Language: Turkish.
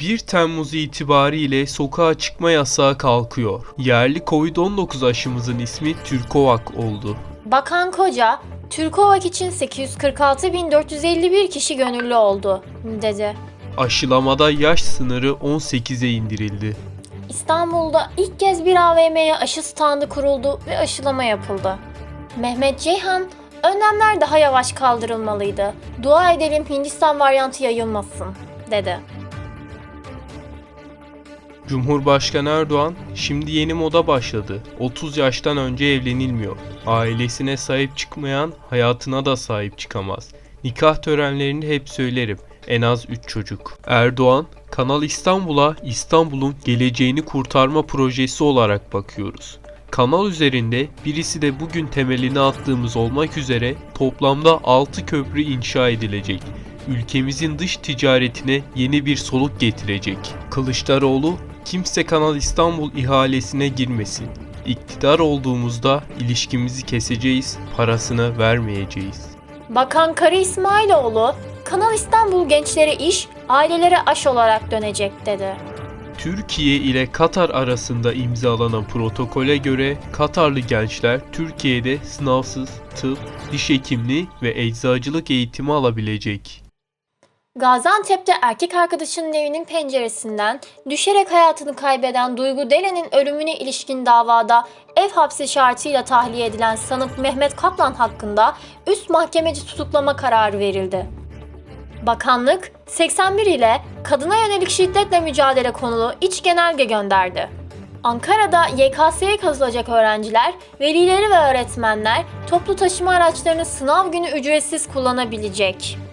1 Temmuz itibariyle sokağa çıkma yasağı kalkıyor. Yerli Covid-19 aşımızın ismi Türkovak oldu. Bakan Koca, Türkovak için 846.451 kişi gönüllü oldu, dedi. Aşılamada yaş sınırı 18'e indirildi. İstanbul'da ilk kez bir AVM'ye aşı standı kuruldu ve aşılama yapıldı. Mehmet Ceyhan, önlemler daha yavaş kaldırılmalıydı. Dua edelim Hindistan varyantı yayılmasın, dedi. Cumhurbaşkanı Erdoğan, şimdi yeni moda başladı. 30 yaştan önce evlenilmiyor. Ailesine sahip çıkmayan hayatına da sahip çıkamaz. Nikah törenlerini hep söylerim. En az 3 çocuk. Erdoğan, Kanal İstanbul'a İstanbul'un geleceğini kurtarma projesi olarak bakıyoruz. Kanal üzerinde birisi de bugün temelini attığımız olmak üzere toplamda 6 köprü inşa edilecek ülkemizin dış ticaretine yeni bir soluk getirecek. Kılıçdaroğlu kimse Kanal İstanbul ihalesine girmesin. İktidar olduğumuzda ilişkimizi keseceğiz, parasını vermeyeceğiz. Bakan Karı İsmailoğlu, Kanal İstanbul gençlere iş, ailelere aş olarak dönecek, dedi. Türkiye ile Katar arasında imzalanan protokole göre Katarlı gençler Türkiye'de sınavsız tıp, diş hekimliği ve eczacılık eğitimi alabilecek. Gaziantep'te erkek arkadaşının evinin penceresinden düşerek hayatını kaybeden Duygu Deren'in ölümüne ilişkin davada ev hapsi şartıyla tahliye edilen sanık Mehmet Kaplan hakkında üst mahkemeci tutuklama kararı verildi. Bakanlık 81 ile kadına yönelik şiddetle mücadele konulu iç genelge gönderdi. Ankara'da YKS'ye katılacak öğrenciler, velileri ve öğretmenler toplu taşıma araçlarını sınav günü ücretsiz kullanabilecek.